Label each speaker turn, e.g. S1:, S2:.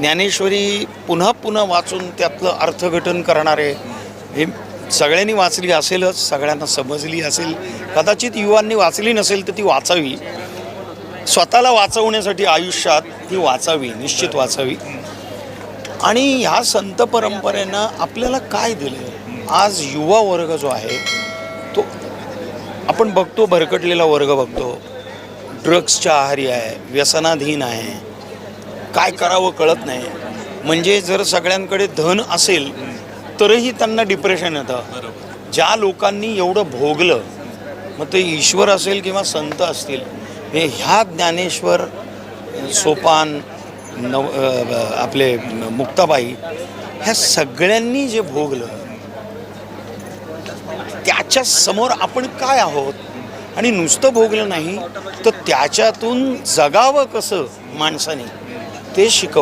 S1: ज्ञानेश्वरी पुन्हा पुन्हा वाचून त्यातलं अर्थघटन करणारे हे सगळ्यांनी वाचली असेलच सगळ्यांना समजली असेल. कदाचित युवांनी वाचली नसेल तर ती वाचावी. स्वतःला वाचवण्यासाठी आयुष्यात ती वाचावी निश्चित वाचावी. आणि ह्या संत परंपरेनं आपल्याला काय दिलं आज युवा वर्ग जो आहे तो आपण बघतो भरकटलेला वर्ग बघतो. ड्रग्सच्या आहारी आहे व्यसनाधीन आहे. काय करावं कळत नाही. म्हणजे जर सगळ्यांकडे धन असेल तरही त्यांना डिप्रेशन येतं. ज्या लोकांनी एवढं भोगलं मग ते ईश्वर असेल किंवा संत असतील हे ह्या ज्ञानेश्वर सोपान नव आपले मुक्ताबाई ह्या सगळ्यांनी जे भोगलं त्याच्यासमोर आपण काय आहोत? आणि नुसतं भोगलं नाही तर त्याच्यातून जगावं कसं माणसाने? ते शिकव